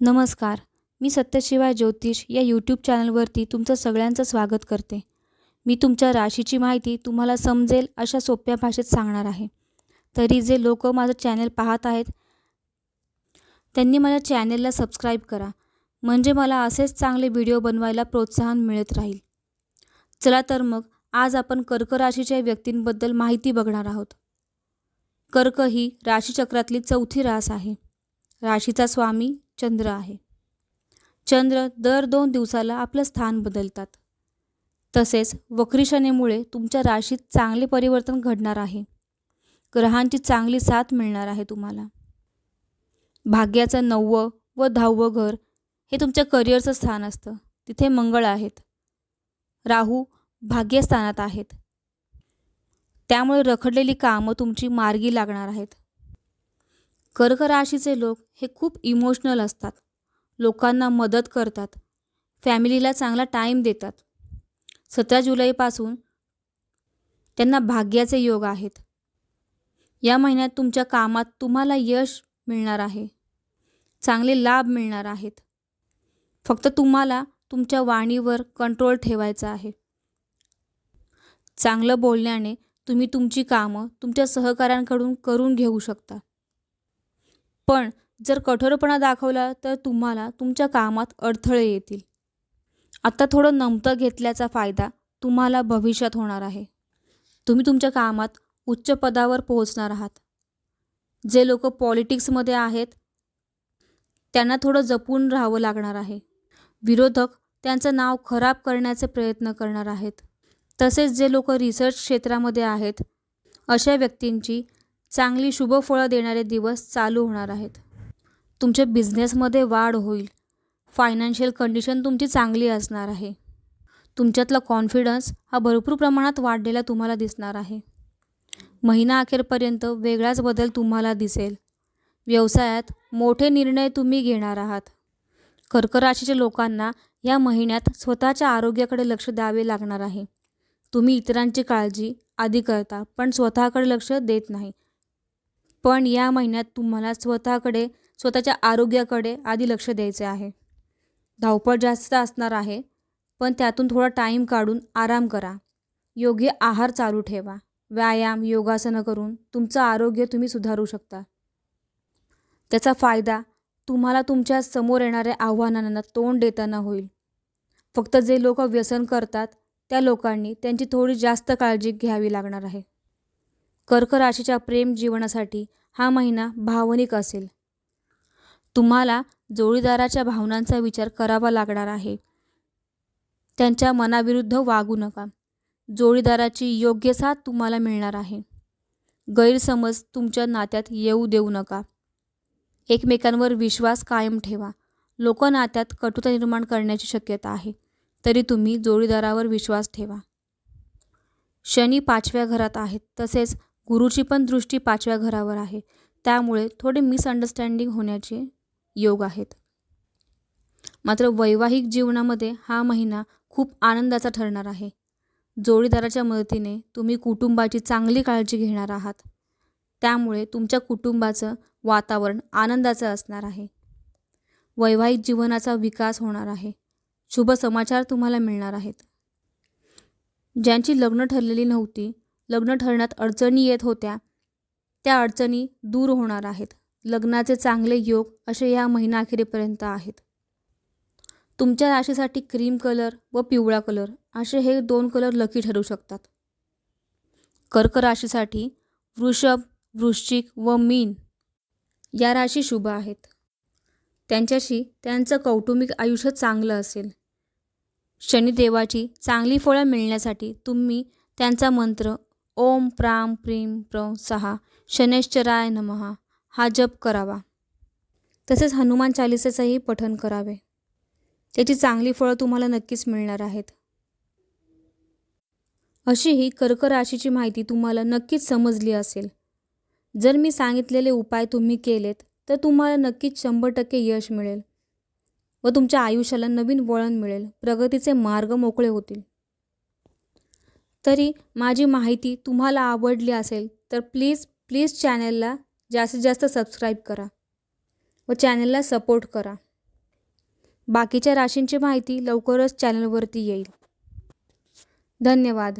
नमस्कार मी सत्यशिवाय ज्योतिष या यूट्यूब चॅनलवरती तुमचं सगळ्यांचं स्वागत करते. मी तुमच्या राशीची माहिती तुम्हाला समजेल अशा सोप्या भाषेत सांगणार आहे. तरी जे लोक माझं चॅनल पाहत आहेत त्यांनी माझ्या चॅनलला सबस्क्राईब करा. म्हणजे मला असेच चांगले व्हिडिओ बनवायला प्रोत्साहन मिळत राहील. चला तर मग आज आपण कर्क राशीच्या व्यक्तींबद्दल माहिती बघणार आहोत. कर्क ही राशीचक्रातली चौथी रास आहे. राशीचा स्वामी चंद्र आहे. चंद्र दर दोन दिवसाला आपलं स्थान बदलतात. तसेच वक्रिशनेमुळे तुमच्या राशीत चांगले परिवर्तन घडणार आहे. ग्रहांची चांगली साथ मिळणार आहे तुम्हाला. भाग्याचं नववं व दहावं घर हे तुमच्या करिअरचं स्थान असतं. तिथे मंगळ आहेत. राहू भाग्यस्थानात आहेत. त्यामुळे रखडलेली कामं तुमची मार्गी लागणार आहेत. कर्क राशीचे लोक हे खूप इमोशनल असतात. लोकांना मदत करतात. फॅमिलीला चांगला टाईम देतात. सतरा जुलैपासून त्यांना भाग्याचे योग आहेत. या महिन्यात तुमच्या कामात तुम्हाला यश मिळणार आहे. चांगले लाभ मिळणार आहेत. फक्त तुम्हाला तुमच्या वाणीवर कंट्रोल ठेवायचा आहे. चांगलं बोलण्याने तुम्ही तुमची कामं तुमच्या सहकाऱ्यांकडून करून घेऊ शकता. पण जर कठोरपणा दाखवला तर तुम्हाला तुमच्या कामात अडथळे येतील. आत्ता थोडं नमतं घेतल्याचा फायदा तुम्हाला भविष्यात होणार आहे. तुम्ही तुमच्या कामात उच्च पदावर पोहोचणार आहात. जे लोक पॉलिटिक्समध्ये आहेत त्यांना थोडं जपून राहावं लागणार आहे. विरोधक त्यांचं नाव खराब करण्याचे प्रयत्न करणार आहेत. तसेच जे लोक रिसर्च क्षेत्रामध्ये आहेत अशा व्यक्तींची चांगली शुभफळं देणारे दिवस चालू होणार आहेत. तुमच्या बिझनेसमध्ये वाढ होईल. फायनान्शियल कंडिशन तुमची चांगली असणार आहे. तुमच्यातला कॉन्फिडन्स हा भरपूर प्रमाणात वाढलेला तुम्हाला दिसणार आहे. महिना अखेरपर्यंत वेगळाच बदल तुम्हाला दिसेल. व्यवसायात मोठे निर्णय तुम्ही घेणार आहात. कर्क राशीच्या लोकांना या महिन्यात स्वतःच्या आरोग्याकडे लक्ष द्यावे लागणार आहे. तुम्ही इतरांची काळजी आधी करता पण स्वतःकडे लक्ष देत नाही. पण या महिन्यात तुम्हाला स्वतःकडे स्वतःच्या आरोग्याकडे आधी लक्ष द्यायचे आहे. धावपळ जास्त असणार आहे पण त्यातून थोडा टाईम काढून आराम करा. योग्य आहार चालू ठेवा. व्यायाम योगासनं करून तुमचं आरोग्य तुम्ही सुधारू शकता. त्याचा फायदा तुम्हाला तुमच्यासमोर येणाऱ्या आव्हानांना तोंड देताना होईल. फक्त जे लोक व्यसन करतात त्या लोकांनी त्यांची थोडी जास्त काळजी घ्यावी लागणार आहे. कर्क राशीच्या प्रेम जीवनासाठी हा महिना भावनिक असेल. तुम्हाला जोडीदाराच्या भावनांचा विचार करावा लागणार आहे. त्यांच्या मनाविरुद्ध वागू नका. जोडीदाराची योग्य साथ तुम्हाला मिळणार आहे. गैरसमज तुमच्या नात्यात येऊ देऊ नका. एकमेकांवर विश्वास कायम ठेवा. लोक नात्यात कटुता निर्माण करण्याची शक्यता आहे. तरी तुम्ही जोडीदारावर विश्वास ठेवा. शनी पाचव्या घरात आहेत. तसेच गुरुची पण दृष्टी पाचव्या घरावर आहे. त्यामुळे थोडे मिसअंडरस्टँडिंग होण्याचे योग आहेत. मात्र वैवाहिक जीवनामध्ये हा महिना खूप आनंदाचा ठरणार आहे. जोडीदाराच्या मदतीने तुम्ही कुटुंबाची चांगली काळजी घेणार आहात. त्यामुळे तुमच्या कुटुंबाचं वातावरण आनंदाचं असणार आहे. वैवाहिक जीवनाचा विकास होणार आहे. शुभ समाचार तुम्हाला मिळणार आहेत. ज्यांची लग्न ठरलेली नव्हती लग्न ठरण्यात अडचणी येत होत्या. त्या अडचणी दूर होणार आहेत. लग्नाचे चांगले योग असे या महिना अखेरीपर्यंत आहेत. तुमच्या राशीसाठी क्रीम कलर व पिवळा कलर असे हे दोन कलर लकी ठरू शकतात. कर्क राशीसाठी वृषभ वृश्चिक व मीन या राशी शुभ आहेत. त्यांच्याशी त्यांचं कौटुंबिक आयुष्य चांगलं असेल. शनिदेवाची चांगली फळं मिळण्यासाठी तुम्ही त्यांचा मंत्र ओम प्राम प्रीम प्र सहा शनेश्चराय नमहा हा जप करावा. तसेच हनुमान चालिसेचंही पठन करावे. त्याची चांगली फळं तुम्हाला नक्कीच मिळणार आहेत. अशी ही कर्क राशीची माहिती तुम्हाला नक्कीच समजली असेल. जर मी सांगितलेले उपाय तुम्ही केलेत तर तुम्हाला नक्कीच शंभर टक्के यश मिळेल व तुमच्या आयुष्याला नवीन वळण मिळेल. प्रगतीचे मार्ग मोकळे होतील. तरी माझी माहिती तुम्हाला आवडली असेल तर प्लीज प्लीज चॅनलला जास्तीत जास्त सबस्क्राईब करा व चॅनलला सपोर्ट करा. बाकीच्या राशींची माहिती लवकरच चॅनलवरती येईल. धन्यवाद.